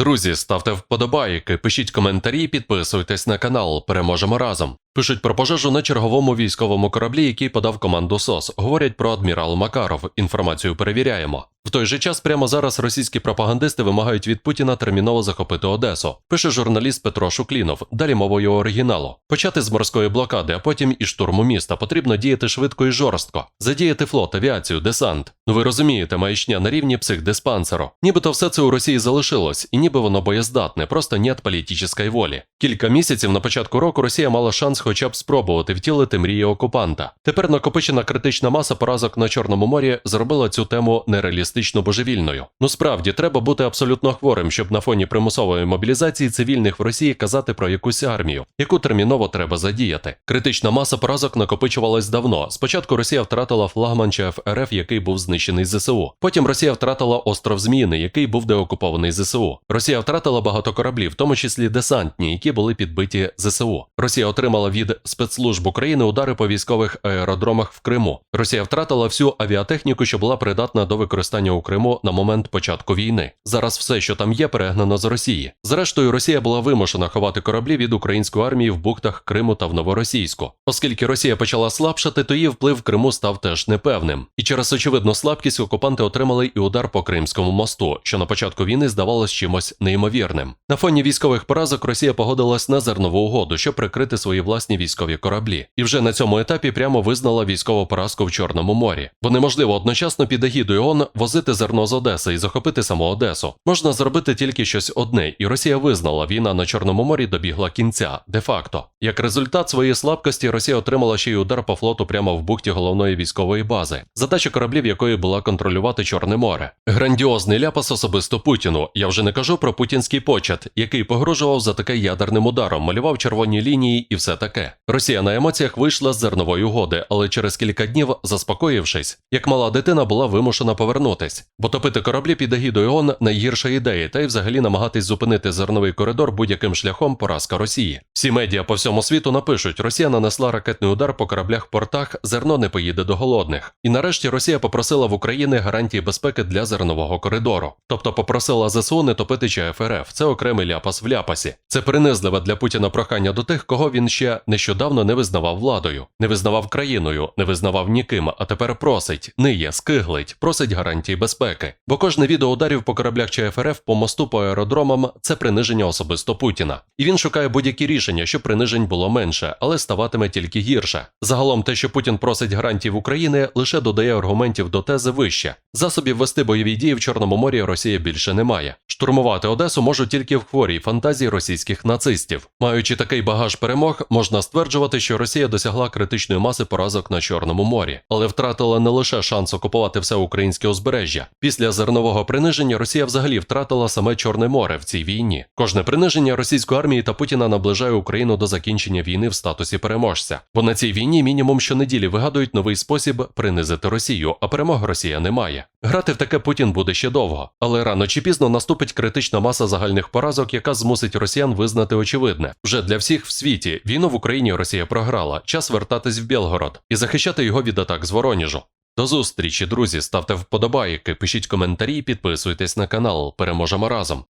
Друзі, ставте вподобайки, пишіть коментарі, підписуйтесь на канал. Переможемо разом. Пишуть про пожежу на черговому військовому кораблі, який подав команду СОС. Говорять про адмірал Макаров. Інформацію перевіряємо. В той же час прямо зараз російські пропагандисти вимагають від Путіна терміново захопити Одесу. Пише журналіст Петро Шуклінов. Далі мовою оригіналу. Почати з морської блокади, а потім і штурму міста. Потрібно діяти швидко і жорстко. Задіяти флот, авіацію, десант. Ну ви розумієте, маячня на рівні психдиспансеру. Нібито все це у Росії залишилось, і ніби воно боєздатне, просто нет політичної волі. Кілька місяців на початку року Росія мала шанс хоча б спробувати втілити мрії окупанта. Тепер накопичена критична маса поразок на Чорному морі зробила цю тему нереалістично божевільною. Ну справді треба бути абсолютно хворим, щоб на фоні примусової мобілізації цивільних в Росії казати про якусь армію, яку терміново треба задіяти. Критична маса поразок накопичувалась давно. Спочатку Росія втратила флагман ЧФ який був знищений ЗСУ. Потім Росія втратила остров Зміїни, який був деокупований ЗСУ. Росія втратила багато кораблів, в тому числі десантні, які були підбиті ЗСУ. Росія отримала від спецслужб України удари по військових аеродромах в Криму. Росія втратила всю авіатехніку, що була придатна до використання у Криму на момент початку війни. Зараз все, що там є, перегнано з Росії. Зрештою, Росія була вимушена ховати кораблі від української армії в бухтах Криму та в Новоросійську. Оскільки Росія почала слабшати, то її вплив Криму став теж непевним. І через очевидну слабкість окупанти отримали і удар по Кримському мосту, що на початку війни здавалось чимось неймовірним. На фоні військових поразок Росія погодилась на зернову угоду, щоб прикрити свої власні військові кораблі, і вже на цьому етапі прямо визнала військову поразку в Чорному морі. Бо неможливо одночасно під егідою ООН возити зерно з Одеси і захопити саму Одесу. Можна зробити тільки щось одне, і Росія визнала, війна на Чорному морі добігла кінця, де-факто. Як результат своєї слабкості, Росія отримала ще й удар по флоту прямо в бухті головної військової бази, задача кораблів якої була контролювати Чорне море. Грандіозний ляпас особисто Путіну. Я вже не кажу про путінський почат, який погрожував за таке ядерним ударом, малював червоні лінії і все таке. Росія на емоціях вийшла з зернової угоди, але через кілька днів, заспокоївшись, як мала дитина була вимушена повернутись, бо топити кораблі під егідою ООН – найгірша ідея, та й взагалі намагатись зупинити зерновий коридор будь-яким шляхом поразка Росії. Всі медіа по всьому світу напишуть: Росія нанесла ракетний удар по кораблях портах, зерно не поїде до голодних. І нарешті Росія попросила в України гарантії безпеки для зернового коридору, тобто попросила ЗСУ не топити ЧФРФ. Це окремий ляпас в ляпасі. Це принизливе для Путіна прохання до тих, кого він ще нещодавно не визнавав владою, не визнавав країною, не визнавав ніким, а тепер просить, ниє, скиглить, просить гарантії безпеки. Бо кожне відео ударів по кораблях ЧФРФ по мосту по аеродромам це приниження особисто Путіна. І він шукає будь-які рішення, щоб принижень було менше, але ставатиме тільки гірше. Загалом, те, що Путін просить гарантій в Україні, лише додає аргументів до тези вище. Засобів вести бойові дії в Чорному морі Росія більше не має. Штурмувати Одесу можуть тільки в хворій фантазії російських нацистів. Маючи такий багаж перемог, можна стверджувати, що Росія досягла критичної маси поразок на Чорному морі, але втратила не лише шанс окупувати все українське узбережжя. Після зернового приниження Росія взагалі втратила саме Чорне море в цій війні. Кожне приниження російської армії та Путіна наближає Україну до закінчення війни в статусі переможця. Бо на цій війні мінімум щонеділі вигадують новий спосіб принизити Росію, а перемог Росія не має. Грати в таке Путін буде ще довго, але рано чи пізно наступить критична маса загальних поразок, яка змусить росіян визнати очевидне. Вже для всіх в світі війну в Україні Росія програла. Час вертатись в Білгород і захищати його від атак з Воронежу. До зустрічі, друзі. Ставте вподобайки, пишіть коментарі, підписуйтесь на канал. Переможемо разом.